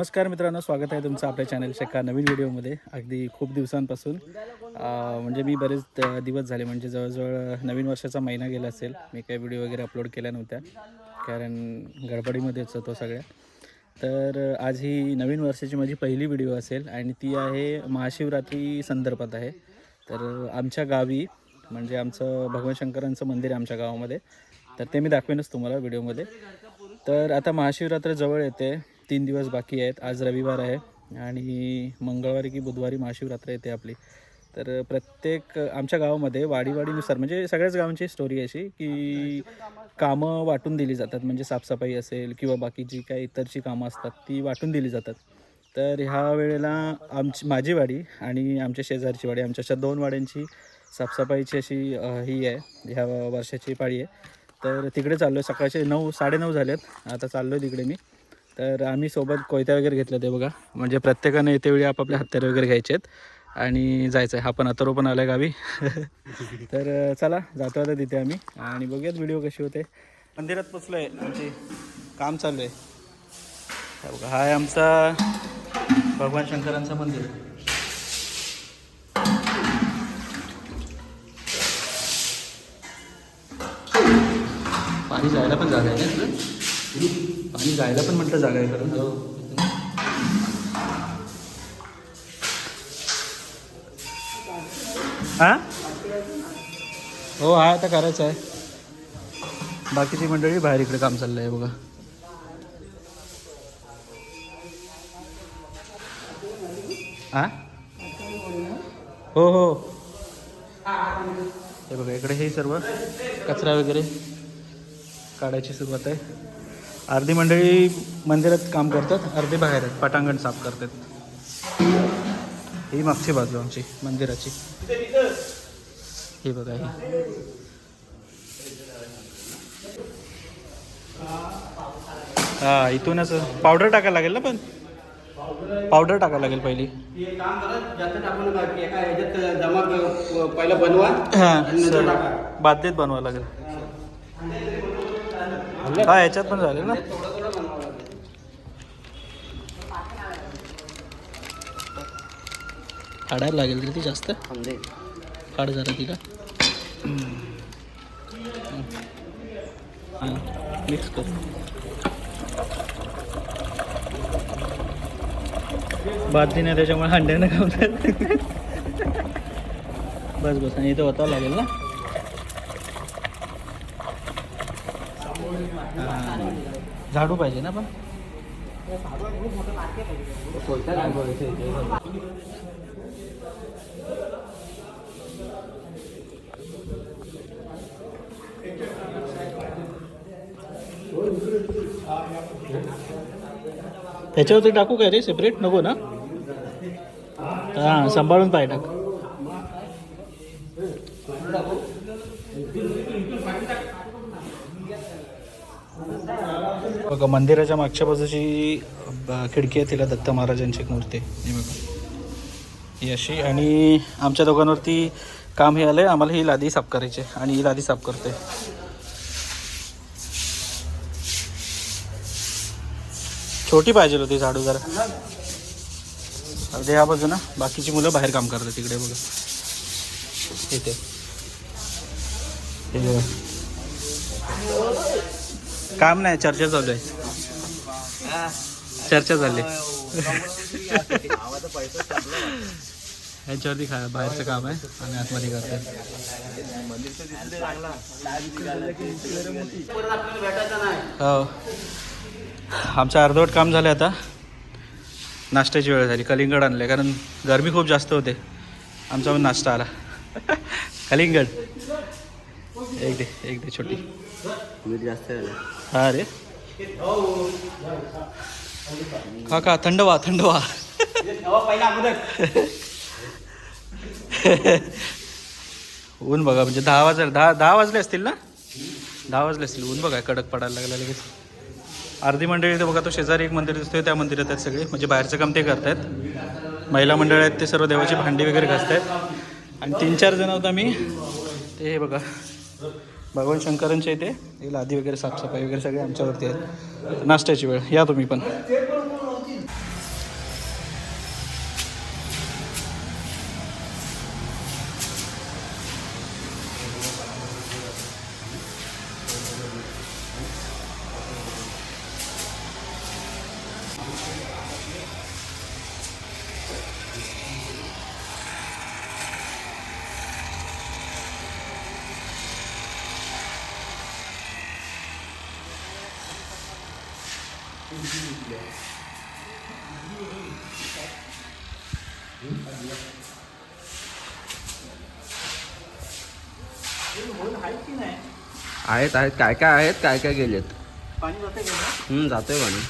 नमस्कार मित्रांनो स्वागत आहे तुमचं आपल्या चॅनलच्या एका नवीन व्हिडिओमध्ये अगदी खूप दिवसांपासून म्हणजे मी बरेच दिवस झाले म्हणजे जवळजवळ नवीन वर्षाचा महिना गेला असेल. मी काही व्हिडिओ वगैरे अपलोड केल्या नव्हत्या कारण गडबडीमध्येच होतो सगळ्या तर आज ही नवीन वर्षाची माझी पहिली व्हिडिओ असेल आणि ती आहे महाशिवरात्री संदर्भात आहे. तर आमच्या गावी म्हणजे आमचं भगवान शंकरांचं मंदिर आहे आमच्या गावामध्ये. तर ते मी दाखवेनच तुम्हाला व्हिडिओमध्ये तर आता महाशिवरात्र जवळ येते. तीन दिवस बाकी आहेत. आज रविवार आहे आणि मंगळवारी की बुधवारी महाशिवरात्र येते आपली. तर प्रत्येक आमच्या गावामध्ये वाडीवाडीनुसार म्हणजे सगळ्याच गावांची स्टोरी अशी की कामं वाटून दिली जातात. म्हणजे साफसफाई असेल किंवा बाकी जी काही इतरची कामं असतात ती वाटून दिली जातात. तर ह्या वेळेला आमची माझी वाडी आणि आमच्या शेजारची वाडी आमच्या अशा दोन वाड्यांची साफसफाईची अशी ही आहे. ह्या वर्षाची पाळी आहे. तर तिकडे चाललो आहे सकाळचे नऊ साडेनऊ झालेत. आता चाललो आहे तिकडे मी. तर आम्ही सोबत कोयत्या वगैरे घेतल्या ते बघा. म्हणजे प्रत्येकाने येतेवेळी आपापल्या हत्यारे वगैरे घ्यायचे आहेत. आणि जायचं आहे हा पण अतरो पण आला गावी. तर चला जातो आता तिथे आम्ही. आणि बघूयात व्हिडिओ कशी होते. मंदिरात पोचलो आहे आमचे काम चालू आहे. बघा हा आहे आमचा भगवान शंकरांचं मंदिर. पाणी जायला पण जागा आहे ना पाणी जायला पण म्हटलं जागा आहे खरं. हो. हा? हो हा आता करायचं आहे. बाकीची मंडळी बाहेर इकडे काम चाललं आहे बघा. हा? हो हो. हे बघा इकडे हे सर्व कचरा वगैरे काढायची सुरुवात आहे. अर्धी मंडळी मंदिरात काम करतात अर्धी बाहेर आहेत. पटांगण साफ करतात. ही मागची बाजू आमची मंदिराची. ही बघा ही. हा इथूनच पावडर टाकायला लागेल ना पण? पावडर टाकायला लागेल पहिली. पहिलं बनवा हा बादलीत बनवावं लागेल. हा ह्याच्यात पण झालेल ना. थोडं थोडं बनवावं लागेल काढायला लागेल रे ती जास्त काढ जरा तिला. मिक्स कर. बादली नाही त्याच्यामुळे हांड्यानं खावतात बस बस. आणि इथं होतावं लागेल ना? झाडू पाहिजे ना पण? त्याच्यावरती टाकू काय रे? सेपरेट नको ना? हां सांभाळून पाय टाक. बघा मंदिराच्या मागच्या बाजूची ब- खिडकी आहे तिला दत्त महाराजांची एक मूर्ती आहे. ही बघा. ही अशी आणि आमच्या दोघांवरती काम हे आलंय आम्हाला ही लादी साफ करायची आहे आणि ही लादी साफ करते छोटी पाहिजे होती झाडू जरा. अर्धे ह्या बाजूना बाकीची मुलं बाहेर काम करतात तिकडे बघा. इथे. काम नाही चर्चा चालू आहे. चर्चा झाली. ह्याच्यावरती खा बाहेरचं काम आहे आणि आतमध्ये करतो. हो. आमचं अर्धवट काम झालं आता. नाश्त्याची वेळ झाली. कलिंगड आणलं कारण गरमी खूप जास्त होते. आमचा पण नाश्ता आला. कलिंगड. एक दे एक दे छोटी. मीठ जास्त झालं हा अरे खा का थंड व्हा थंड व्हा ऊन बघा म्हणजे दहा वाजले दहा दहा वाजले असतील ना? दहा वाजले असतील ऊन बघा कडक पडायला लागला लगेच. अर्धी मंडळी इथे बघा तो शेजारी एक मंदिर दिसतोय त्या मंदिरात आहेत सगळे. म्हणजे बाहेरचं काम ते करतायत. महिला मंडळ आहेत ते सर्व देवाची भांडी वगैरे घासतायत. आणि तीन चार जण आहोत आम्ही. ते हे बघा. भगवान शंकरांच्या इथे येईल लादी वगैरे साफसफाई वगैरे सगळे आमच्यावरती आहेत. नाश्त्याची वेळ या तुम्ही पण. आहेत आहेत. काय काय आहेत काय काय गेलेत? पाणी जाते का? जातोय पाणी.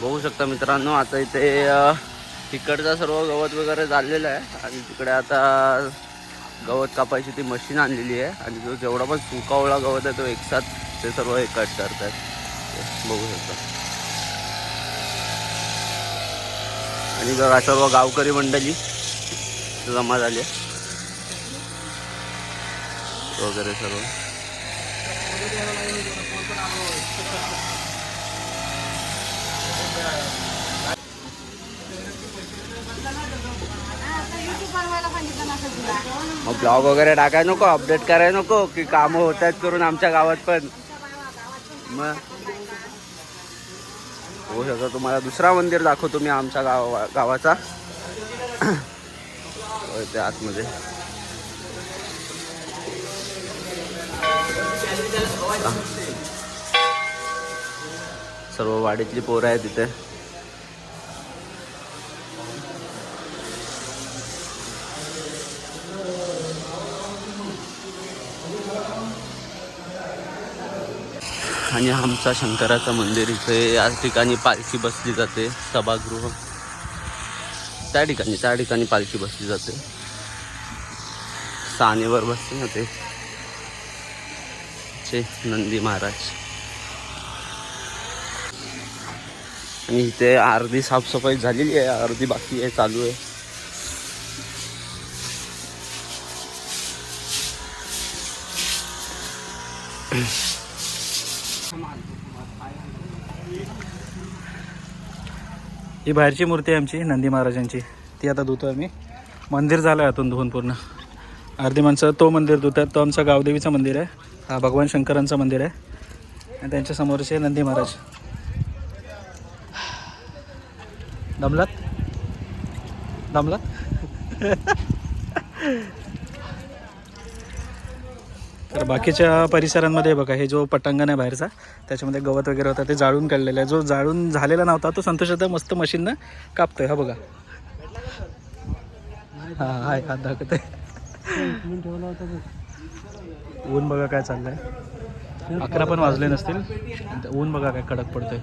बघू शकता मित्रांनो आता इथे तिकडचा सर्व गवत वगैरे झालेलं आहे. आणि तिकडे आता गवत कापायची ती मशीन आणलेली आहे. आणि जो जेवढा पण सुकावळा गवत आहे तो एकसाथ ते सर्व हे कट करतात. बघू शकता. आणि बघा सर्व गावकरी मंडळी जमा झाली. आहे. वगैरे सर्व. ब्लॉग वगैरे टाकाय नको अपडेट कराय नको की कामं होत आहेत करून आमच्या गावात पण. मग? होऊ शकतो तुम्हाला दुसरा मंदिर दाखवतो मी आमच्या गाव गावाचा. होय, आतमध्ये. सर्व वाडीतली पोरं आहेत तिथे आणि आमचा शंकराचं मंदिर इथे. या ठिकाणी पालखी बसली जाते सभागृह. त्या ठिकाणी त्या ठिकाणी पालखी बसली जाते. सानेवर बसते ना ते चे नंदी महाराज. आणि इथे अर्धी साफसफाई झालेली आहे अर्धी बाकी आहे चालू आहे. ही बाहेरची मूर्ती आहे आमची नंदी महाराजांची. ती आता धुतो आम्ही. मंदिर झालं आहे आतून धुवून पूर्ण. अर्धी माणसं तो मंदिर धुतात तो आमचं गावदेवीचं मंदिर आहे. हा भगवान शंकरांचं मंदिर आहे. आणि त्यांच्यासमोरचे नंदी महाराज. दमलात? दमलात? तर बाकीच्या परिसरांमध्ये बघा हे जो पटांगण आहे बाहेरचा त्याच्यामध्ये गवत वगैरे होता ते जाळून काढलेलं आहे. जो जाळून झालेला नव्हता तो संतोष आता मस्त मशीननं कापतोय हा बघा. हा हाय हात दाखवत आहे ऊन बघा काय चाललंय. अकरा पण वाजले नसतील. ऊन बघा काय कडक पडतोय.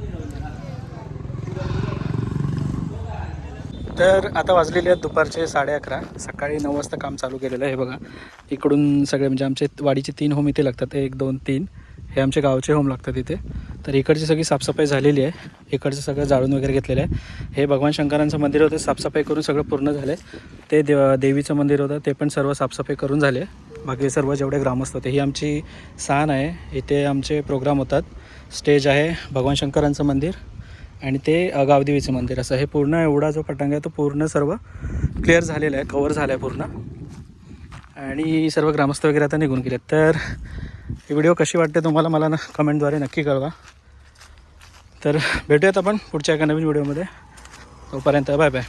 तर आता वाजलेले आहेत दुपारचे साडे अकरा. सकाळी नऊ वाजता काम चालू केलेलं आहे हे बघा. इकडून सगळे म्हणजे आमचे वाडीचे तीन होम इथे लागतात एक दोन तीन. हे आमचे गावचे होम लागतात इथे. तर इकडची सगळी साफसफाई झालेली आहे. इकडचं सगळं जाळून वगैरे घेतलेलं आहे. हे भगवान शंकरांचं मंदिर होतं साफसफाई करून सगळं पूर्ण झालं आहे ते देव देवीचं मंदिर होतं ते पण सर्व साफसफाई करून झाले. बाकी सर्व जेवढे ग्रामस्थ होते ही आमची सान आहे. इथे आमचे प्रोग्राम होतात. स्टेज आहे भगवान शंकरांचं मंदिर. आणि ते गावदेवीचं मंदिर असं. हे पूर्ण एवढा जो पटांग आहे तो पूर्ण सर्व क्लिअर झालेला आहे. कवर झाला आहे पूर्ण. आणि सर्व ग्रामस्थ वगैरे आता निघून गेलेत. तर ही व्हिडिओ कशी वाटते तुम्हाला मला ना कमेंटद्वारे नक्की कळवा. तर भेटूयात आपण पुढच्या एका नवीन व्हिडिओमध्ये तोपर्यंत बाय बाय